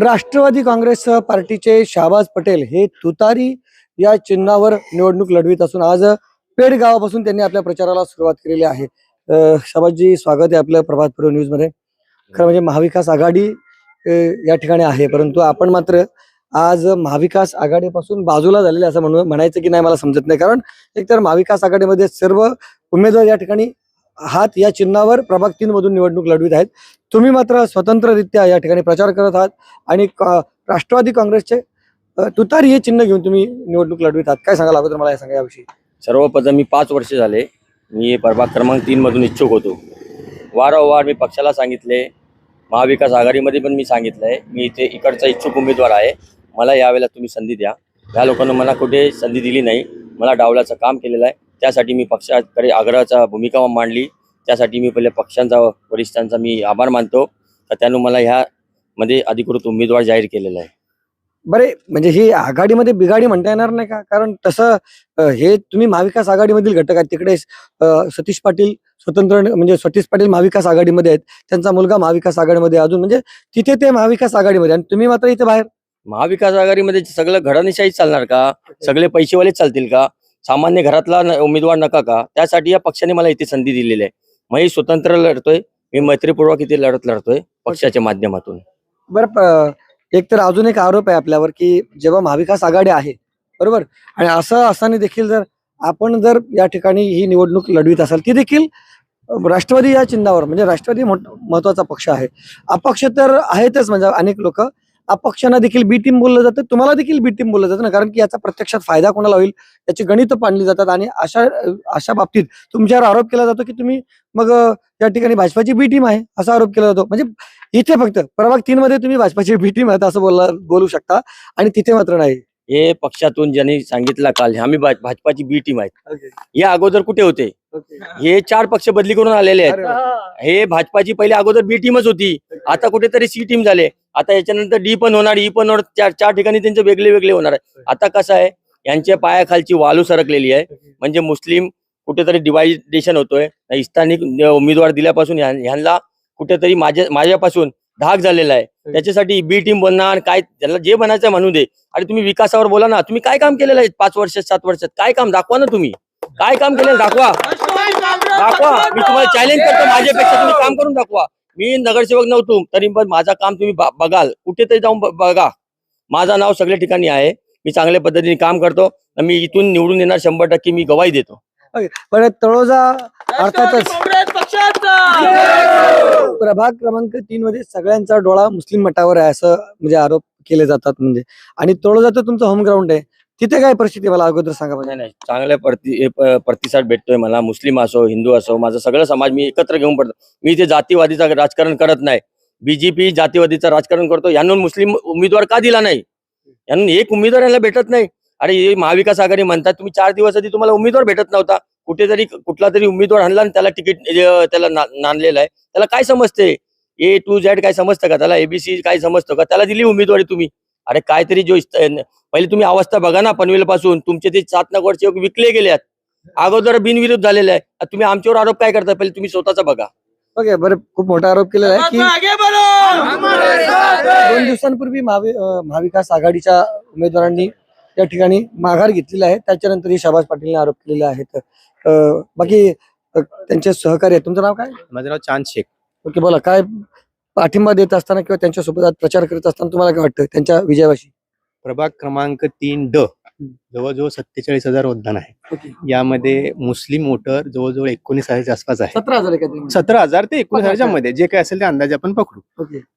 राष्ट्रवादी काँग्रेस पार्टीचे शाहबाज पटेल हे तुतारी या चिन्हावर निवडणूक लढवित असून आज पेड गावापासून त्यांनी आपल्या प्रचाराला सुरुवात केलेली आहे. अ, स्वागत आहे आपलं प्रभात पूर्व न्यूजमध्ये खरं म्हणजे महाविकास आघाडी या ठिकाणी आहे परंतु आपण मात्र आज महाविकास आघाडीपासून बाजूला झालेले असं म्हणून म्हणायचं की नाही मला समजत नाही. कारण एकतर महाविकास आघाडीमध्ये सर्व उमेदवार या ठिकाणी हात या चिन्हावर प्रभाग तीन मधून निवडणूक लढवित आहेत. तुम्ही मात्र स्वतंत्ररित्या या ठिकाणी प्रचार करत आहात आणि का- राष्ट्रवादी काँग्रेसचे तुतारी हे चिन्ह घेऊन तुम्ही निवडणूक लढवित आहात. काय सांगाल अगोदर मला हे सांगा याविषयी. सर्वप्रथम मी पाच वर्ष झाले मी प्रभाग क्रमांक तीन मधून इच्छुक होतो. वारंवार मी पक्षाला सांगितले महाविकास आघाडीमध्ये पण मी सांगितलं आहे मी इथे इकडचा इच्छुक उमेदवार आहे मला यावेळेला तुम्ही संधी द्या. ह्या लोकांना मला कुठे संधी दिली नाही मला डावलाचं काम केलेलं आहे. त्यासाठी मी पक्षाकडे आग्रहाचा भूमिका मांडली. त्यासाठी मी पहिले पक्षांचा वरिष्ठांचा मी आभार मानतो. तर त्यानं मला ह्यामध्ये अधिकृत उमेदवार जाहीर केलेला आहे. बरे म्हणजे ही आघाडीमध्ये बिघाडी म्हणता येणार नाही का? कारण तसं हे तुम्ही महाविकास आघाडीमधील घटक आहेत. तिकडे सतीश पाटील स्वतंत्र म्हणजे सतीश पाटील महाविकास आघाडीमध्ये आहेत. त्यांचा मुलगा महाविकास आघाडीमध्ये. अजून. म्हणजे तिथे ते महाविकास आघाडीमध्ये आणि तुम्ही मात्र इथे बाहेर. महाविकास आघाडीमध्ये सगळं घराणेशाही चालणार का? सगळे पैसेवालेच चालतील का? सामान्य घरातला उमेदवार नका का? त्यासाठी या पक्षाने मला इथे संधी दिलेली आहे. मग ही स्वतंत्र लढतोय. मी मैत्रीपूर्वक इथे लढत लढतोय पक्षाच्या माध्यमातून. बरं एक तर अजून एक आरोप आहे आपल्यावर की जेव्हा महाविकास आघाडी आहे बरोबर? आणि असं असताना देखील जर आपण जर या ठिकाणी ही निवडणूक लढवीत असाल ती देखील राष्ट्रवादी या चिन्हावर म्हणजे राष्ट्रवादी मोठ- महत्त्वाचा पक्ष आहे. अपक्ष तर आहेतच म्हणजे अनेक लोक. अपक्षांना देखील बी टीम बोललं जातं. तुम्हाला देखील बी टीम बोललं जातं ना कारण की याचा प्रत्यक्षात फायदा कोणाला होईल याची गणित पाडली जातात आणि अशा अशा बाबतीत तुमच्यावर आरोप केला जातो की तुम्ही मग या ठिकाणी भाजपाची बी टीम आहे असा आरोप केला जातो. म्हणजे इथे फक्त प्रभाग तीन मध्ये तुम्ही भाजपाची बी टीम आहे असं बोलला बोलू शकता आणि तिथे मात्र नाही. हे पक्षातून ज्यांनी सांगितलं काल आम्ही भाजपाची बी टीम आहेत. हे अगोदर कुठे होते? हे चार पक्ष बदली करून आलेले आहेत. हे भाजपाची पहिले अगोदर बी टीमच होती. आता कुठेतरी सी टीम झाले. आता याच्यानंतर डी पण होणार ई पण होणार चार चार ठिकाणी त्यांचे वेगळे वेगळे होणार आहे आता कसं आहे यांच्या पायाखालची वालू सरकलेली आहे. म्हणजे मुस्लिम कुठेतरी डिवायडेशन होतोय. स्थानिक उमेदवार दिल्यापासून ह्या- ह्यांना कुठेतरी माझ्या माझ्यापासून धाक झालेला आहे. त्याच्यासाठी बी टीम बनणार काय त्यांना जे बनायचं म्हणू दे. अरे तुम्ही विकासावर बोला ना तुम्ही काय काम केलेलं आहे पाच वर्षात सात वर्षात? काय काम? दाखवा ना तुम्ही. काय काम केलं दाखवा. दाखवा. मी तुम्हाला चॅलेंज करतो माझ्यापेक्षा तुम्ही काम करून दाखवा. मी नगरसेवक नव्हतो तरी पण माझं काम तुम्ही बघाल. कुठेतरी जाऊन बघा. माझं नाव सगळ्या ठिकाणी आहे. मी चांगल्या पद्धतीने काम करतो. आणि मी इथून निवडून येणार शंभर टक्के मी गवाही देतो. पण तळोजा अर्थातच प्रभाग क्रमांक तीन मध्ये सगळ्यांचा डोळा मुस्लिम मठावर आहे असं म्हणजे आरोप केले जातात म्हणजे. आणि तळोजा तर तुमचं होम ग्राउंड आहे. तिथे काय परिस्थिती मला अगोदर सांगा म्हणजे नाही नाही. चांगल्या प्रति हे प्रतिसाद भेटतोय मला. मुस्लिम असो हिंदू असो माझं सगळं समाज मी एकत्र घेऊन पडतो. मी इथे जातीवादीचं राजकारण करत नाही. बीजेपी जातीवादीचं राजकारण करतो. यांना मुस्लिम उमेदवार का दिला नाही? यांना एक उमेदवार यांना भेटत नाही. अरे हे महाविकास आघाडी म्हणतात तुम्ही चार दिवस आधी तुम्हाला उमेदवार भेटत नव्हता. कुठेतरी कुठला तरी उमेदवार आणला आणि त्याला तिकीट त्याला नांदलेलं आहे. त्याला काय समजते? ए टू झेड काय समजतं का? त्याला एबीसी काय समजतं का? त्याला दिली उमेदवारी तुम्ही. अरे काहीतरी जो पहिले तुम्ही अवस्था बघा ना पनवेल पासून तुमचे ते सात नगरचे विकले गेलेत. अगोदर बिनविरोध झालेले आहे. तुम्ही आमच्यावर आरोप काय करता? पहिले तुम्ही स्वतःचा बघा. ओके बरं खूप मोठा आरोप केलेला आहे की दोन दिवसांपूर्वी महाविकास आघाडीच्या उमेदवारांनी या ठिकाणी माघार घेतलेली आहे. त्याच्यानंतर ही शाबाज पाटीलने आरोप केलेले आहेत बाकी त्यांचे सहकारी आहेत तुमचं नाव काय? माझं नाव चांद शेख. ओके बोला. काय पाठिंबा देत असताना किंवा त्यांच्यासोबत प्रचार करत असताना तुम्हाला काय वाटतं? त्यांच्या विजयावाशी प्रभाग क्रमांक तीन ड. जवळजवळ सत्तेचाळीस हजार मतदान आहे. यामध्ये मुस्लिम वोटर जवळजवळ एकोणीस हजारच्या आसपास आहे. सतरा हजार आहे काहीतरी. सतरा हजार ते एकोणीस. हजारच्या मध्ये. जे काय असेल ते अंदाजे आपण पकडू.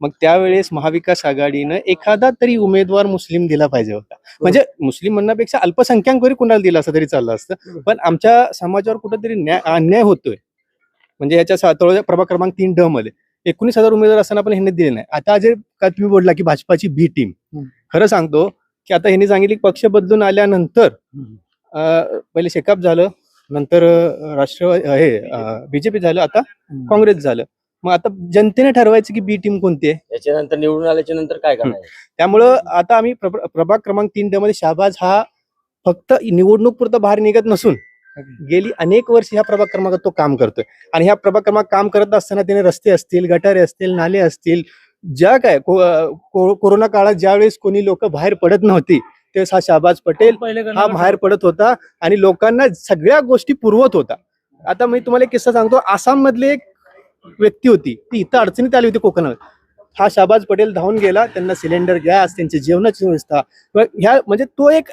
मग त्यावेळेस महाविकास आघाडीनं एखादा तरी उमेदवार मुस्लिम दिला पाहिजे होता. म्हणजे मुस्लिम म्हणण्यापेक्षा अल्पसंख्याक वरी कुणाला दिला असं तरी चाललं असतं. पण आमच्या समाजावर कुठेतरी न्याय अन्याय होतोय. म्हणजे याच्या प्रभाग क्रमांक तीन ड मध्ये. एकोणीस हजार उमेदवार असताना पण ह्यांनी दिले नाही. आता जे का तुम्ही बोलला की भाजपाची बी टीम. खरं सांगतो की आता ह्यांनी सांगितले की पक्ष बदलून आल्यानंतर पहिले शेकाप झालं नंतर राष्ट्रवादी हे बीजेपी झालं आता काँग्रेस झालं. मग आता जनतेने ठरवायचं की बी टीम कोणती आहे? याच्यानंतर निवडून आल्याच्यानंतर काय करणार त्यामुळं आता आम्ही प्रभ- प्रभाग क्रमांक तीन मध्ये शहाबाज हा फक्त निवडणूक पुरता बाहेर निघत नसून गेली अनेक वर्ष ह्या प्रभाग क्रमांकात तो काम करतोय. आणि ह्या प्रभाग क्रमांक काम करत असताना त्याने रस्ते असतील गटारे असतील नाले असतील ज्या काय कोरोना काळात ज्यावेळेस कोणी लोक बाहेर पडत नव्हती त्यावेळेस हा शाहबाज पटेल हा बाहेर पडत होता आणि लोकांना सगळ्या गोष्टी पुरवत होता. आता मी तुम्हाला एक किस्सा सांगतो आसाम मधली एक व्यक्ती होती ती इथं अडचणीत आली होती कोकणात. हा शाहबाज पटेल धावून गेला त्यांना सिलेंडर गॅस त्यांची जेवणाची व्यवस्था ह्या म्हणजे तो एक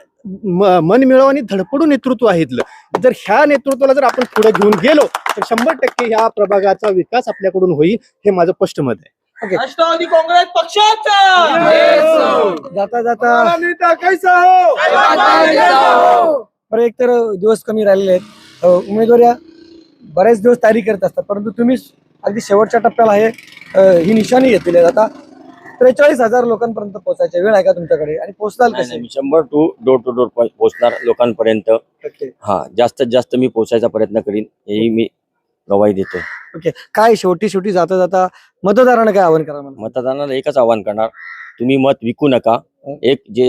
मन मिळव आणि धडपडू नेतृत्व आहे इथलं. जर ह्या नेतृत्वाला जर आपण पुढे घेऊन गेलो तर शंभर टक्के ह्या प्रभागाचा विकास आपल्याकडून होईल हे माझं स्पष्ट मत आहे. राष्ट्रवादी काँग्रेस पक्षाचा. जाता जाता. हो. बरं एक तर दिवस कमी राहिलेले आहेत. अ, उमेदवारी बरेच दिवस तयारी करत असतात परंतु तुम्ही अगदी शेवटच्या टप्प्याला हे अ, ही निशाणी घेतलेली आहे आता त्रेचाळीस हजार लोकांपर्यंत पोहोचायची वेळ आहे का तुमच्याकडे? आणि पोहोचताल नाही, कसे नाही, मी शंभर टू डोर टू डोर पोहोचणार लोकांपर्यंत. हा जास्तीत जास्त मी पोहोचायचा प्रयत्न करीन हेही मी गवाही देतो ओके काय शेवटी शेवटी जाता जाता मतदारांना काय आवाहन करा मला मतदारांना एकच आवाहन करणार. तुम्ही मत विकू नका. एक जे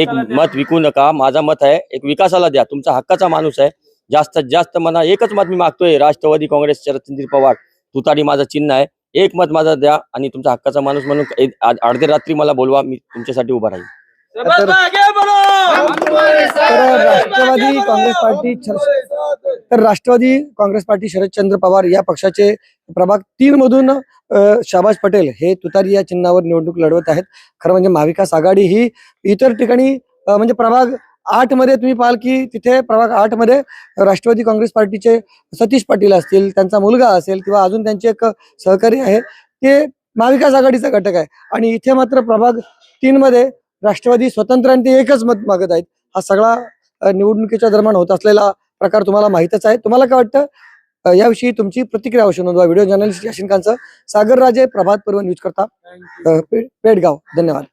एक मत विकू नका. माझा मत आहे एक विकासाला द्या. तुमचा हक्काचा माणूस आहे. जास्तीत जास्त मला एकच मत मी मागतोय. राष्ट्रवादी काँग्रेस शरदचंद्र पवार. तुतारी माझं चिन्ह आहे. एक मत माझा द्या आणि तुमचा हक्काचा माणूस म्हणून अर्ध्या रात्री मला बोलवा. मी तुमच्यासाठी उभा राहील तर राष्ट्रवादी काँग्रेस पार्टी तर राष्ट्रवादी काँग्रेस पार्टी शरदचंद्र पवार या पक्षाचे प्रभाग तीन मधून शाबाज पटेल हे तुतारी या चिन्हावर निवडणूक लढवत आहेत. खरं म्हणजे महाविकास आघाडी ही इतर ठिकाणी म्हणजे प्रभाग आठमध्ये तुम्ही पाहाल की तिथे प्रभाग आठमध्ये राष्ट्रवादी काँग्रेस पार्टीचे सतीश पाटील असतील त्यांचा मुलगा असेल किंवा अजून त्यांचे एक सहकारी आहे ते महाविकास आघाडीचा घटक आहे. आणि इथे मात्र प्रभाग तीन मध्ये राष्ट्रवादी स्वतंत्र आणि ते एकच मत मागत आहेत. हा सगळा निवडणुकीच्या दरम्यान होत असलेला प्रकार तुम्हाला माहितच आहे. तुम्हाला काय वाटतं? याविषयी तुमची प्रतिक्रिया अवश्य नोंदवा. व्हिडिओ जर्नलिस्ट याशिन सागर राजे प्रभात पर्व न्यूज करता पेडगाव. धन्यवाद.